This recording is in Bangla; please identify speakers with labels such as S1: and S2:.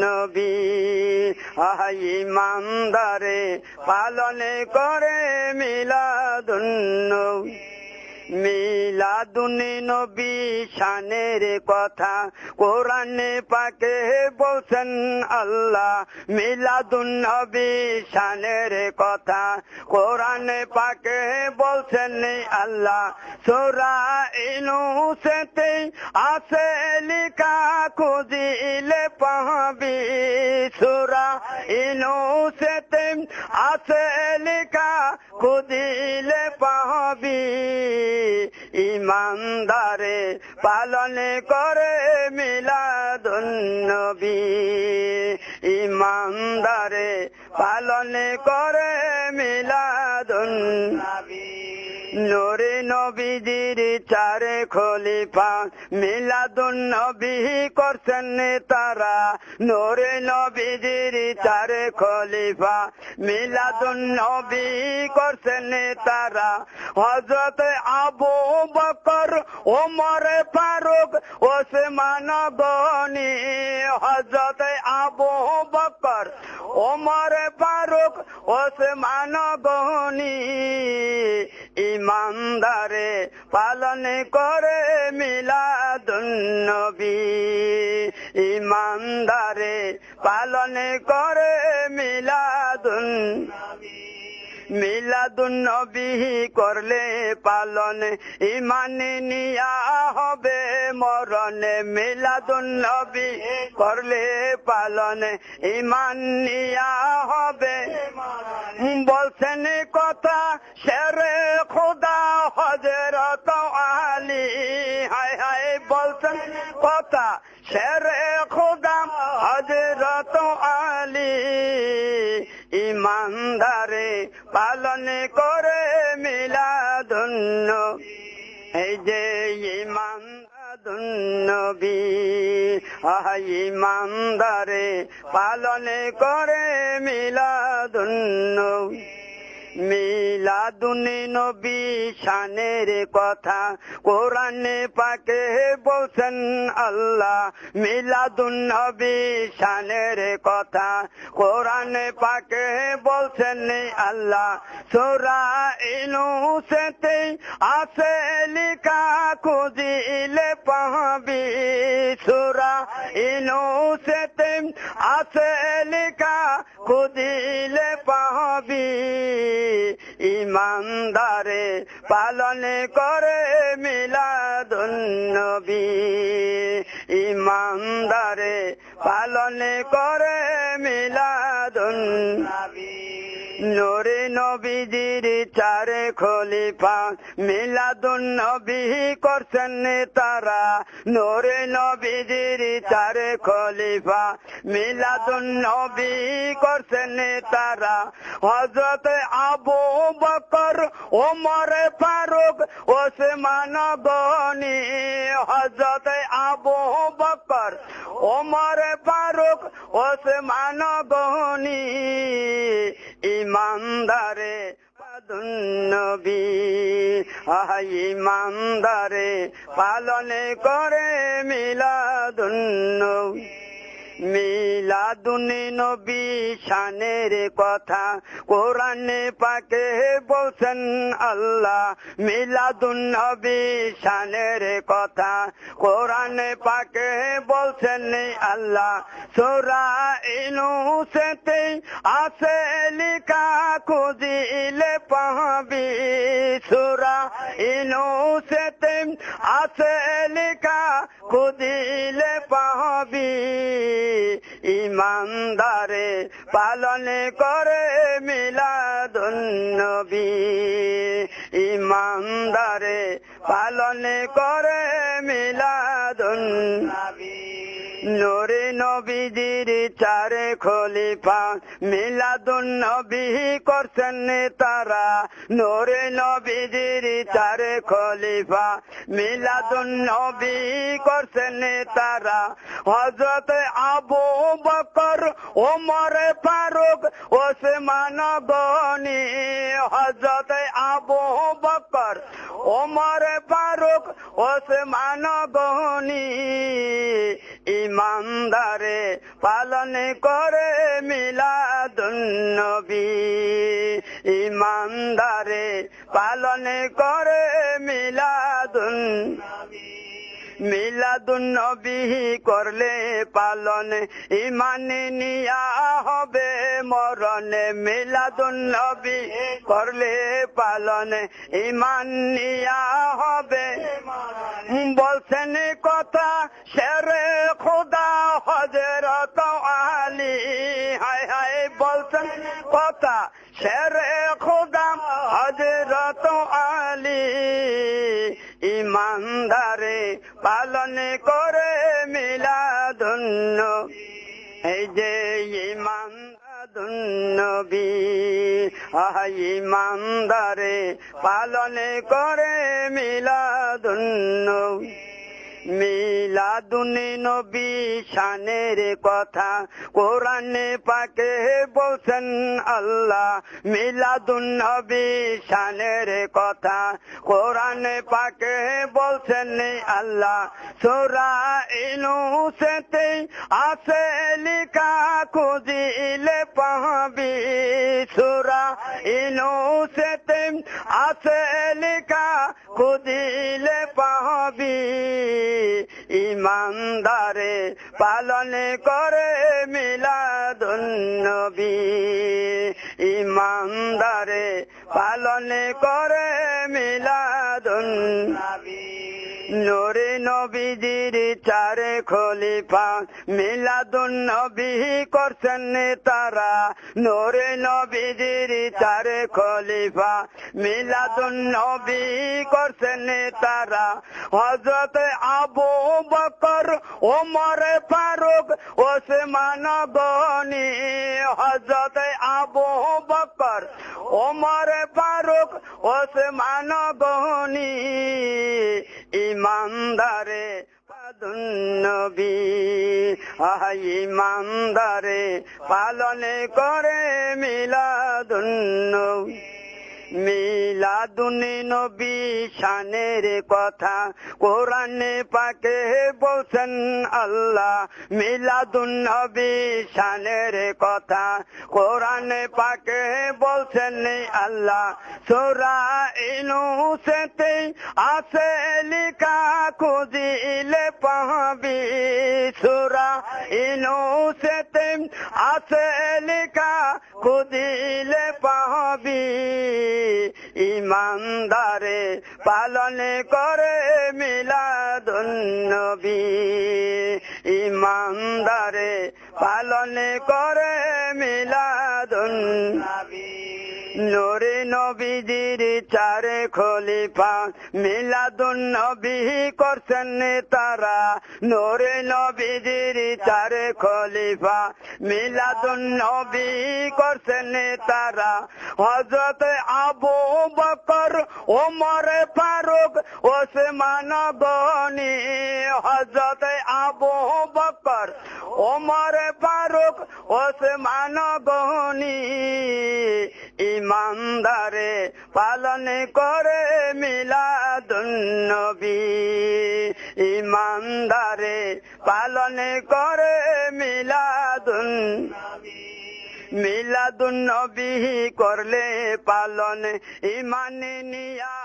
S1: নবী আহাই ইমানদারে পালনে করে মিলাদুন নবী মিলাদুনি নবী শানের কথা কোরআনে পাকে বলছেন আল্লাহ। মিলাদুন নবী শানের কথা কোরআনে পাকে বলছেন আল্লাহ। সোরা ইনু সেতে আছে লিখা, খুঁজিলে পাবি। সোরা ইনু সেতে আছে লিখা, খুঁজিলে পাবি। ইমানদারে পালন করে মিলাদুন নবী। ইমানদারে পালন করে মিলাদুন নোরে নবীজির চারে খলিফা মিলাদুন নবী করছেন তারা। নোরে নবীজির চারে খলিফা মিলাদুন নবী করছেন তারা। হজরত আবু বকর, ওমর ফারুক, ওসমান গনি হজরত আবু বকর ওমর ফারুক ওসমান গনি ইমানদারে পালন করে মিলাদুন নবী ইমানদারে পালন করে মিলাদুন মিলাদুন নবী করলে পালন ইমানে নিয়া হবে মরণে। মিলাদুন নবী করলে পালন ইমান নিয়া হবে। বলছেন কথা শেরে খোদা হজরত আলী। হায় হায় বলছেন কথা শেরে খোদা হজরত আলী। ইমানদারে পালন করে মিলাদুন্ন এই যে ইমানদাদুন্নবী আহ ইমানদারে পালন করে মিলাদুন্নবী মিলাদুনি নবী শানের কথা কোরআনে পাকে বলছেন আল্লাহ। মিলাদুন নবী শানের কথা কোরআনে পাকে বলছেন আল্লাহ। সোরা ইনু সেতে আছে লিখা, খুঁজিলে পাবি। সোরা ইনু সেতে আছে লিখা খুঁজিলে পাবি ইমানদারে পালনে করে মিলাদুন নবী। ইমানদারে পালনে করে মিলাদুন নোরে নবীজির চারে খলিফা মিলাদুন নবী করছেন তারা। নোরে নবীজির চারে খলিফা মিলাদুন নবী করছেন তারা। হজরত আবু বকর, ওমর ফারুক, ওসমান গনি হজরত আবু বকর, ওমর ফারুক, ওসমান গনি ইমানদারে নবী। আহ ইমানদারে পালনে করে মিলাদুন নবী। মিলাদুনি নবী শানের কথা কোরআনে পাকে বলছেন আল্লাহ। মিলাদুন নবী শানের কথা কোরআনে পাকে বলছেন আল্লাহ। সোরা ইনু সেতে আছে লিখা, খুঁজিলে পাবি। সোরা ইনু সেতে আছে লিখা, খুঁজিলে পাবি। ইমানদারে পালন করে মিলাদুন নবী। ইমানদারে পালন করে মিলাদুন নোরে নবীজির চারে খলিফা মিলাদুন নবী করছেন তারা। নোরে নবীজির চারে খলিফা মিলাদুন নবী করছেন তারা। হজরত আবু বকর, ওমর ফারুক, ওসমান গনি হজরত আবু বকর ওমর ফারুক ওসমান গহনি ইমানদারে পালন করে মিলাদুন্নবী। ইমানদারে পালন করে মিলাদুন মিলাদুন নবী করলে পালন ইমান নিয়া হবে মরণে। মিলাদুন নবী করলে পালন ইমান নিয়া হবে। বলছেন কথা শেরে খোদা হজরত আলী। হায় হায় বলছেন কথা শেরে খোদা হজরত আলী। ইমানদারে পালন করে মিলাদুন্ন এই যে ইমানদাদুন্নবী আহ ইমানদারে পালন করে মিলা মিলাদুন্ন মিলাদুনে নবী শানের কথা কোরআনে পাকে বলছেন আল্লাহ। মিলাদুন নবী শানের কথা কোরআনে পাকে বলছেন আল্লাহ। সোরা ইনু সেতে আছে লিখা, খুঁজিলে পাবি। সোরা ইনু সেতে আছে লিখা, খুঁজিলে পাবি। ইমানদারে পালন করে মিলাদুন্নবী ইমানদারে পালন করে মিলাদুন নোরে নবীজির চারে খলিফা, মিলাদুন নবী করছেন তারা। নোরে নবীজির চারে খলিফা, মিলাদুন নবী করছেন তারা। হজরত আবু বকর, ওমর ফারুক, ওসমান গনি হজরত আবু বকর, ওমর ফারুক, ওসমান গনি ইমানদারে নবী। আহ ইমানদারে পালনে করে মিলাদুন্নবী মিলাদুনে নবী শানের কথা কোরআনে পাকে বলছেন আল্লাহ। মিলাদুন নবী শানের কথা কোরআনে পাকে বলছেন আল্লাহ। সোরা ইনু সেতে আছে লিখা, খুঁজিলে পাবি। সোরা ইনু সেতে আছে লিখা, খুঁজিলে পাবি। ইমানদারে পালন করে মিলাদুন্নবী। ইমানদারে পালন করে মিলাদুন নোরে নবীজির চারে খলিফা মিলাদুন নবী করছেন তারা। নোরে নবীজির চারে খলিফা মিলাদুন নবী করছেন তারা। হজরত আবু বকর, ওমর ফারুক, ওসমান গনি হজরত আবু বকর, ওমর ফারুক, ওসমান গনি ইমানদারে পালন করে মিলাদুন্নবী। ইমানদারে পালন করে মিলাদুন মিলাদুন্নবী করলে পালন ইমান নিয়া